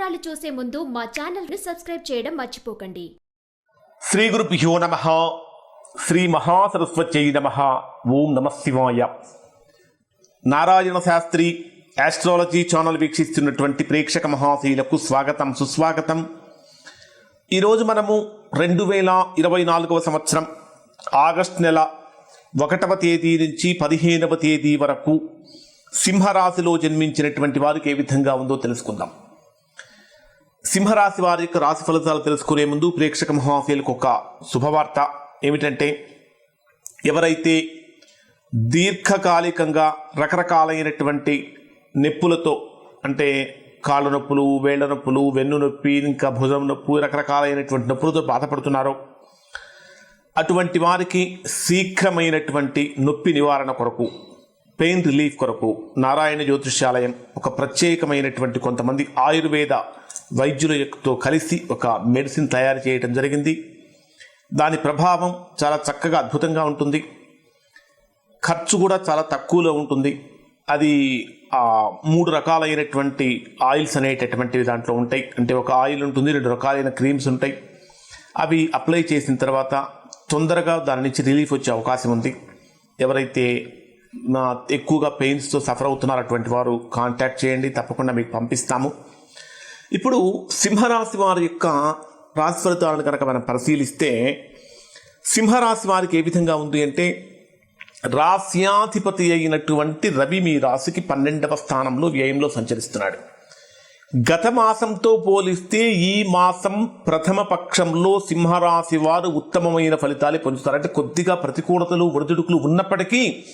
వివరాలు చూసే ముందు మా ఛానల్ని సబ్స్క్రైబ్ చేయడం మర్చిపోకండి. శ్రీ గురుభ్యో నమ. శ్రీ మహాసరస్వత్యై నమ. ఓం నమ శివాయ. నారాయణ శాస్త్రి ఆస్ట్రాలజీ ఛానల్ వీక్షిస్తున్నటువంటి ప్రేక్షక మహాశీలకు స్వాగతం సుస్వాగతం. ఈరోజు మనము రెండు వేల ఇరవై నాలుగవ సంవత్సరం ఆగస్ట్ నెల ఒకటవ తేదీ నుంచి పదిహేనవ తేదీ వరకు సింహరాశిలో జన్మించినటువంటి వారికి ఏ విధంగా ఉందో తెలుసుకుందాం. సింహరాశి వారి యొక్క రాశి ఫలితాలు తెలుసుకునే ముందు ప్రేక్షక మహాఫీలకు ఒక శుభవార్త ఏమిటంటే ఎవరైతే దీర్ఘకాలికంగా రకరకాలైనటువంటి నొప్పులతో అంటే కాళ్ళ నొప్పులు వేళ్ళ నొప్పులు వెన్ను నొప్పి ఇంకా భుజం నొప్పి రకరకాలైనటువంటి నొప్పులతో బాధపడుతున్నారో. అటువంటి వారికి శీఘ్రమైనటువంటి నొప్పి నివారణ కొరకు పెయిన్ రిలీఫ్ కొరకు నారాయణ జ్యోతిష్యాలయం ఒక ప్రత్యేకమైనటువంటి కొంతమంది ఆయుర్వేద వైద్యులతో కలిసి ఒక మెడిసిన్ తయారు చేయడం జరిగింది. దాని ప్రభావం చాలా చక్కగా అద్భుతంగా ఉంటుంది. ఖర్చు కూడా చాలా తక్కువలో ఉంటుంది. అది మూడు రకాలైనటువంటి ఆయిల్స్ అనేటటువంటివి దాంట్లో ఉంటాయి. అంటే ఒక ఆయిల్ ఉంటుంది రెండు రకాలైన క్రీమ్స్ ఉంటాయి. అవి అప్లై చేసిన తర్వాత తొందరగా దాని నుంచి రిలీఫ్ వచ్చే అవకాశం ఉంది. ఎవరైతే నా ఎక్కువగా పెయిన్స్తో సఫర్ అవుతున్నారు అటువంటి వారు కాంటాక్ట్ చేయండి. తప్పకుండా మీకు పంపిస్తాము. ఇప్పుడు సింహరాశి వారి యొక్క రాశి ఫలితాలను కనుక మనం పరిశీలిస్తే సింహరాశి వారికి ఏ విధంగా ఉంది అంటే రాస్యాధిపతి అయినటువంటి రవి మీ రాశికి పన్నెండవ స్థానంలో వ్యయంలో సంచరిస్తున్నాడు. గత మాసంతో పోలిస్తే ఈ మాసం ప్రథమ పక్షంలో సింహరాశి వారు ఉత్తమమైన ఫలితాలు పొందుతారు. అంటే కొద్దిగా ప్రతికూలతలు ఒడిదుడుకులు ఉన్నప్పటికీ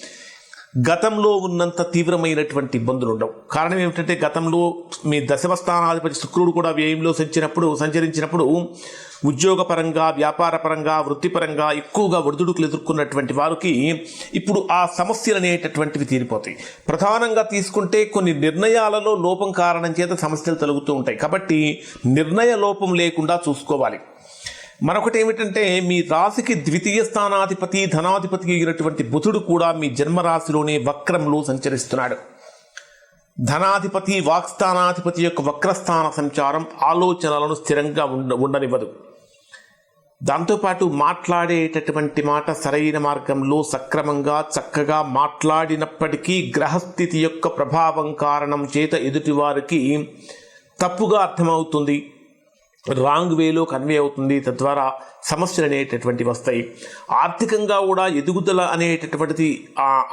గతంలో ఉన్నంత తీవ్రమైనటువంటి ఇబ్బందులు ఉండవు. కారణం ఏమిటంటే గతంలో మీ దశమ స్థానాధిపతి శుక్రుడు కూడా వ్యయంలో సంచినప్పుడు సంచరించినప్పుడు ఉద్యోగపరంగా వ్యాపారపరంగా వృత్తిపరంగా ఎక్కువగా ఒడిదుడుకులు ఎదుర్కొన్నటువంటి వారికి ఇప్పుడు ఆ సమస్యలు అనేటటువంటివి తీరిపోతాయి. ప్రధానంగా తీసుకుంటే కొన్ని నిర్ణయాలలో లోపం కారణం చేత సమస్యలు తొలగుతూ ఉంటాయి. కాబట్టి నిర్ణయ లోపం లేకుండా చూసుకోవాలి. మరొకటి ఏమిటంటే మీ రాశికి ద్వితీయ స్థానాధిపతి ధనాధిపతి అయినటువంటి బుధుడు కూడా మీ జన్మరాశిలోనే వక్రంలో సంచరిస్తున్నాడు. ధనాధిపతి వాక్స్థానాధిపతి యొక్క వక్రస్థాన సంచారం ఆలోచనలను స్థిరంగా ఉండ ఉండనివ్వదు. దాంతోపాటు మాట్లాడేటటువంటి మాట సరైన మార్గంలో సక్రమంగా చక్కగా మాట్లాడినప్పటికీ గ్రహస్థితి యొక్క ప్రభావం కారణం చేత ఎదుటివారికి తప్పుగా అర్థమవుతుంది. రాంగ్ వేలో కన్వే అవుతుంది తద్వారా సమస్యలు అనేటటువంటివి వస్తాయి. ఆర్థికంగా కూడా ఎదుగుదల అనేటటువంటిది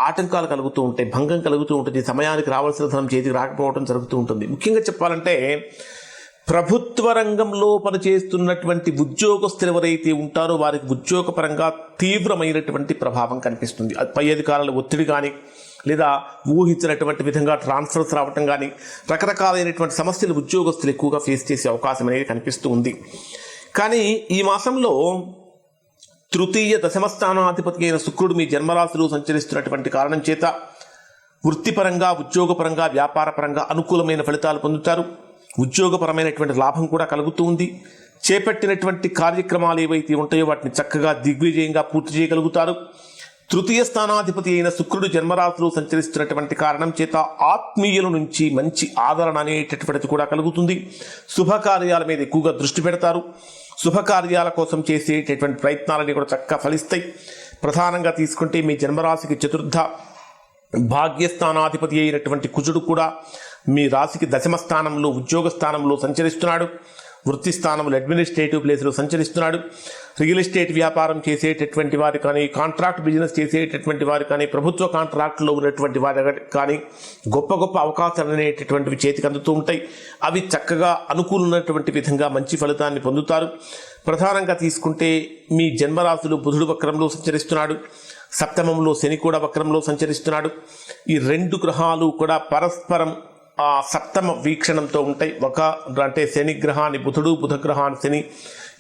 ఆటంకాలు కలుగుతూ ఉంటాయి భంగం కలుగుతూ ఉంటుంది సమయానికి రావాల్సిన ధనం చేతికి రాకపోవడం జరుగుతూ ఉంటుంది. ముఖ్యంగా చెప్పాలంటే ప్రభుత్వ రంగంలో పనిచేస్తున్నటువంటి ఉద్యోగస్తులు ఎవరైతే ఉంటారో వారికి ఉద్యోగపరంగా తీవ్రమైనటువంటి ప్రభావం కనిపిస్తుంది. పై అధికారుల ఒత్తిడి కానీ లేదా ఊహించినటువంటి విధంగా ట్రాన్స్ఫర్స్ రావటం కానీ రకరకాలైనటువంటి సమస్యలు ఉద్యోగస్తులు ఎక్కువగా ఫేస్ చేసే అవకాశం అనేది కనిపిస్తూ ఉంది. కానీ ఈ మాసంలో తృతీయ దశమస్థానాధిపతి అయిన శుక్రుడు మీ జన్మరాశిలో సంచరిస్తున్నటువంటి కారణం చేత వృత్తిపరంగా ఉద్యోగపరంగా వ్యాపారపరంగా అనుకూలమైన ఫలితాలు పొందుతారు. ఉద్యోగపరమైనటువంటి లాభం కూడా కలుగుతూ ఉంది. చేపట్టినటువంటి కార్యక్రమాలు ఏవైతే ఉంటాయో వాటిని చక్కగా దిగ్విజయంగా పూర్తి చేయగలుగుతారు. తృతీయ స్థానాధిపతి అయిన శుక్రుడు జన్మరాశిలో సంచరిస్తున్నటువంటి కారణం చేత ఆత్మీయుల నుంచి మంచి ఆదరణ అనేటటువంటిది కూడా కలుగుతుంది. శుభకార్యాల మీద ఎక్కువగా దృష్టి పెడతారు. శుభకార్యాల కోసం చేసేటటువంటి ప్రయత్నాలన్నీ కూడా చక్కగా ఫలిస్తాయి. ప్రధానంగా తీసుకుంటే మీ జన్మరాశికి చతుర్థ భాగ్యస్థానాధిపతి అయినటువంటి కుజుడు కూడా మీ రాశికి దశమ స్థానంలో ఉద్యోగ స్థానంలో సంచరిస్తున్నాడు. వృత్తి స్థానంలో అడ్మినిస్ట్రేటివ్ ప్లేస్లో సంచరిస్తున్నాడు. రియల్ ఎస్టేట్ వ్యాపారం చేసేటటువంటి వారు కానీ కాంట్రాక్ట్ బిజినెస్ చేసేటటువంటి వారు కానీ ప్రభుత్వ కాంట్రాక్ట్లో ఉన్నటువంటి వారు కానీ గొప్ప గొప్ప అవకాశాలు అనేటటువంటివి చేతికి అందుతూ ఉంటాయి. అవి చక్కగా అనుకూలమైనటువంటి విధంగా మంచి ఫలితాన్ని పొందుతారు. ప్రధానంగా తీసుకుంటే మీ జన్మరాశులు బుధుడు వక్రంలో సంచరిస్తున్నాడు. సప్తమంలో శని కూడా వక్రంలో సంచరిస్తున్నాడు. ఈ రెండు గ్రహాలు కూడా పరస్పరం ఆ సప్తమ వీక్షణంతో ఉంటాయి. ఒక అంటే శని గ్రహాన్ని బుధుడు బుధ గ్రహాన్ని శని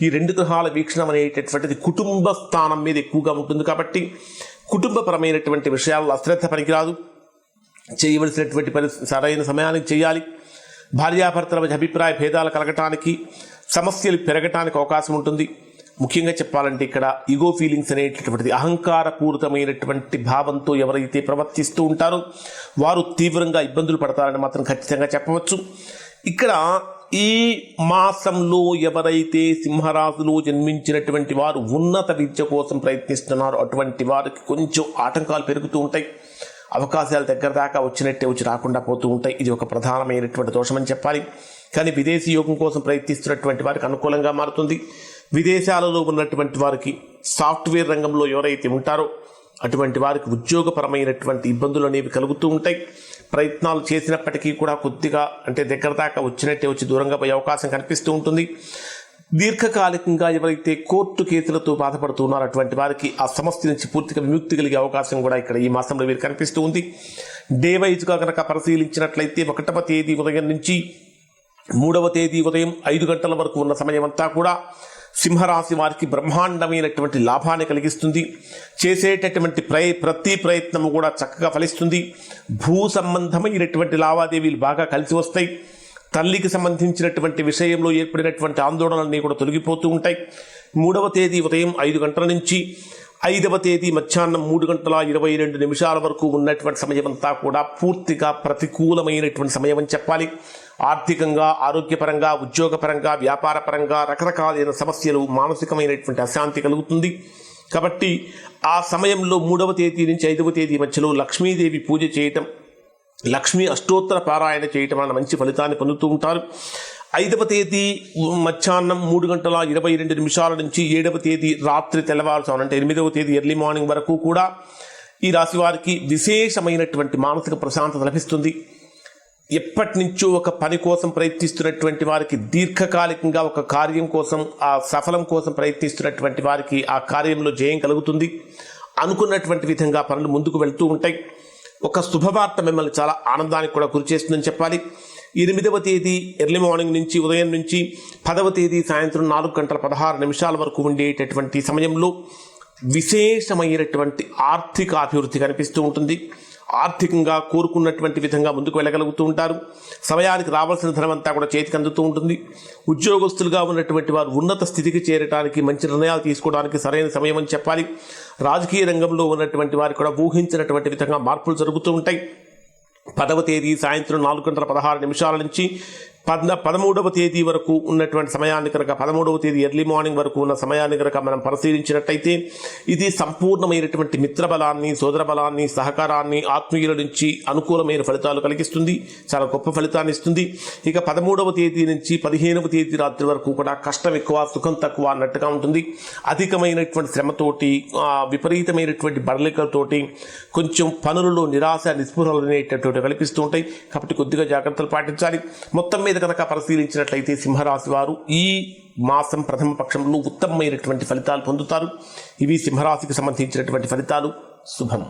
ఈ రెండు గ్రహాల వీక్షణం అనేటటువంటిది కుటుంబ స్థానం మీద ఎక్కువగా ఉంటుంది కాబట్టి కుటుంబపరమైనటువంటి విషయాల్లో అశ్రద్ధ పనికిరాదు. చేయవలసినటువంటి పని సరైన సమయానికి చేయాలి. భార్యాభర్తల మధ్య అభిప్రాయ భేదాలు కలగటానికి సమస్యలు పెరగటానికి అవకాశం ఉంటుంది. ముఖ్యంగా చెప్పాలంటే ఇక్కడ ఈగో ఫీలింగ్స్ అనేటటువంటిది అహంకారపూరితమైనటువంటి భావంతో ఎవరైతే ప్రవర్తిస్తూ ఉంటారో వారు తీవ్రంగా ఇబ్బందులు పడతారని మాత్రం ఖచ్చితంగా చెప్పవచ్చు. ఇక్కడ ఈ మాసంలో ఎవరైతే సింహరాశిలో జన్మించినటువంటి వారు ఉన్నత విద్య కోసం ప్రయత్నిస్తున్నారో అటువంటి వారికి కొంచెం ఆటంకాలు పెరుగుతూ ఉంటాయి. అవకాశాలు దగ్గర దాకా వచ్చినట్టే వచ్చి రాకుండా పోతూ ఉంటాయి. ఇది ఒక ప్రధానమైనటువంటి దోషమని చెప్పాలి. కానీ విదేశీ యోగం కోసం ప్రయత్నిస్తున్నటువంటి వారికి అనుకూలంగా మారుతుంది. విదేశాలలో ఉన్నటువంటి వారికి సాఫ్ట్వేర్ రంగంలో ఎవరైతే ఉంటారో అటువంటి వారికి ఉద్యోగపరమైనటువంటి ఇబ్బందులు అనేవి కలుగుతూ ఉంటాయి. ప్రయత్నాలు చేసినప్పటికీ కూడా కొద్దిగా అంటే దగ్గర దాకా వచ్చినట్టే వచ్చి దూరంగా పోయే అవకాశం కనిపిస్తూ ఉంటుంది. దీర్ఘకాలికంగా ఎవరైతే కోర్టు కేసులతో బాధపడుతున్నారో అటువంటి వారికి ఆ సమస్య నుంచి పూర్తిగా విముక్తి కలిగే అవకాశం కూడా ఇక్కడ ఈ మాసంలో వీరు కనిపిస్తూ ఉంది. డే వైజ్గా కనుక పరిశీలించినట్లయితే ఒకటవ తేదీ ఉదయం నుంచి మూడవ తేదీ ఉదయం ఐదు గంటల వరకు ఉన్న సమయం అంతా కూడా సింహరాశి వారికి బ్రహ్మాండమైనటువంటి లాభాన్ని కలిగిస్తుంది. చేసేటటువంటి ప్రయ ప్రతి ప్రయత్నము కూడా చక్కగా ఫలిస్తుంది. భూ సంబంధమైనటువంటి లావాదేవీలు బాగా కలిసి వస్తాయి. తల్లికి సంబంధించినటువంటి విషయంలో ఏర్పడినటువంటి ఆందోళనలన్నీ కూడా తొలగిపోతూ ఉంటాయి. మూడవ తేదీ ఉదయం ఐదు గంటల నుంచి ఐదవ తేదీ మధ్యాహ్నం మూడు గంటల ఇరవై రెండు నిమిషాల వరకు ఉన్నటువంటి సమయమంతా కూడా పూర్తిగా ప్రతికూలమైనటువంటి సమయం అని చెప్పాలి. ఆర్థికంగా ఆరోగ్యపరంగా ఉద్యోగపరంగా వ్యాపారపరంగా రకరకాలైన సమస్యలు మానసికమైనటువంటి అశాంతి కలుగుతుంది. కాబట్టి ఆ సమయంలో మూడవ తేదీ నుంచి ఐదవ తేదీ మధ్యలో లక్ష్మీదేవి పూజ చేయటం లక్ష్మీ అష్టోత్తర పారాయణ చేయటం వలన మంచి ఫలితాన్ని పొందుతూ ఉంటారు. ఐదవ తేదీ మధ్యాహ్నం మూడు గంటల ఇరవై రెండు నిమిషాల నుంచి ఏడవ తేదీ రాత్రి తెల్లవారుజామున అంటే ఎనిమిదవ తేదీ ఎర్లీ మార్నింగ్ వరకు కూడా ఈ రాశి వారికి విశేషమైనటువంటి మానసిక ప్రశాంతత లభిస్తుంది. ఎప్పటి నుంచో ఒక పని కోసం ప్రయత్నిస్తున్నటువంటి వారికి దీర్ఘకాలికంగా ఒక కార్యం కోసం ఆ సఫలం కోసం ప్రయత్నిస్తున్నటువంటి వారికి ఆ కార్యంలో జయం కలుగుతుంది. అనుకున్నటువంటి విధంగా పనులు ముందుకు వెళ్తూ ఉంటాయి. ఒక శుభవార్త మిమ్మల్ని చాలా ఆనందానికి కూడా గురి చేస్తుందని చెప్పాలి. ఎనిమిదవ తేదీ ఎర్లీ మార్నింగ్ నుంచి ఉదయం నుంచి పదవ తేదీ సాయంత్రం నాలుగు గంటల పదహారు నిమిషాల వరకు ఉండేటటువంటి సమయంలో విశేషమైనటువంటి ఆర్థిక అభివృద్ధి కనిపిస్తూ ఉంటుంది. ఆర్థికంగా కోరుకున్నటువంటి విధంగా ముందుకు వెళ్ళగలుగుతూ ఉంటారు. సమయానికి రావాల్సిన ధనం అంతా కూడా చేతికి అందుతూ ఉంటుంది. ఉద్యోగస్తులుగా ఉన్నటువంటి వారు ఉన్నత స్థితికి చేరడానికి మంచి నిర్ణయాలు తీసుకోవడానికి సరైన సమయం అని చెప్పాలి. రాజకీయ రంగంలో ఉన్నటువంటి వారు కూడా ఊహించినటువంటి విధంగా మార్పులు జరుగుతూ ఉంటాయి. పదవ తేదీ సాయంత్రం నాలుగు గంటల పదహారు నిమిషాల నుంచి పద్న పదమూడవ తేదీ వరకు ఉన్నటువంటి సమయాన్ని కనుక పదమూడవ తేదీ ఎర్లీ మార్నింగ్ వరకు ఉన్న సమయాన్ని కనుక మనం పరిశీలించినట్టయితే ఇది సంపూర్ణమైనటువంటి మిత్రబలాన్ని సోదర బలాన్ని సహకారాన్ని ఆత్మీయుల నుంచి అనుకూలమైన ఫలితాలు కలిగిస్తుంది చాలా గొప్ప ఫలితాన్ని ఇస్తుంది. ఇక పదమూడవ తేదీ నుంచి పదిహేనవ తేదీ రాత్రి వరకు కూడా కష్టం ఎక్కువ సుఖం తక్కువ అన్నట్టుగా ఉంటుంది. అధికమైనటువంటి శ్రమతోటి విపరీతమైనటువంటి బడలికలతోటి కొంచెం పనులలో నిరాశ నిస్పృహలు అనేటటువంటి కల్పిస్తూ ఉంటాయి. కాబట్టి కొద్దిగా జాగ్రత్తలు పాటించాలి. మొత్తం మీద కనుక పరిశీలించినట్లయితే సింహరాశి వారు ఈ మాసం ప్రథమ పక్షంలో ఉత్తమమైనటువంటి ఫలితాలు పొందుతారు. ఇవి సింహరాశికి సంబంధించినటువంటి ఫలితాలు. శుభం.